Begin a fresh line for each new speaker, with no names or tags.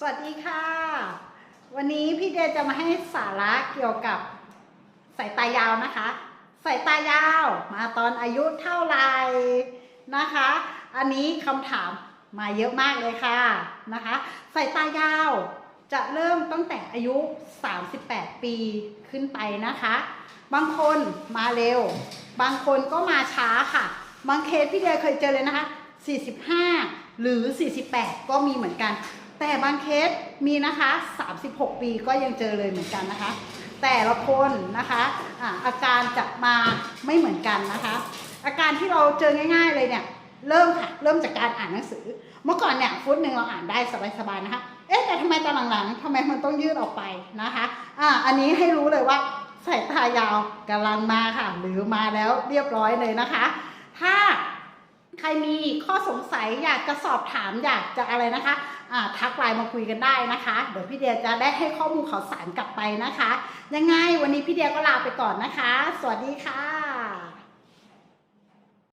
สวัสดีค่ะ วันนี้พี่เดจะมาให้สาระเกี่ยวกับสายตายาวนะคะ สายตายาวมาตอนอายุเท่าไหร่นะคะ อันนี้คำถามมาเยอะมากเลยค่ะนะคะสายตายาวจะเริ่มตั้งแต่อายุ 38 ปีขึ้นไปนะคะ บางคนมาเร็ว บางคนก็มาช้าค่ะ บางเคสพี่เดเคยเจอเลยนะคะ 45 หรือ 48 ก็มีเหมือนกัน แต่บางเคสมีนะคะ 36 ปีก็ยังเจอเลยเหมือนกันนะคะ แต่ละคนนะคะอ่าอาการจะมาไม่เหมือนกันนะคะ อาการที่เราเจอง่าย ๆ เลยเนี่ยเริ่มค่ะเริ่มจากการอ่านหนังสือ เมื่อก่อนเนี่ยฟุตหนึ่งเราอ่านได้สบายๆนะคะ เอ๊ะแต่ทำไมตอนหลังๆทำไมมันต้องยืดออกไปนะคะอ่าอันนี้ให้รู้เลยว่าสายตายาวกำลังมาค่ะ หรือมาแล้วเรียบร้อยเลยนะคะ ถ้า รมีข้อสงสัยอยากจะสอบถามอยากจะอะไรนะคะทักไลน์มาคุยกันได้นะคะ เดี๋ยวพี่เดียจะได้ให้ข้อมูลข่าวสารกลับไปนะคะ ยังไงวันนี้พี่เดียก็ลาไปก่อนนะคะ สวัสดีค่ะ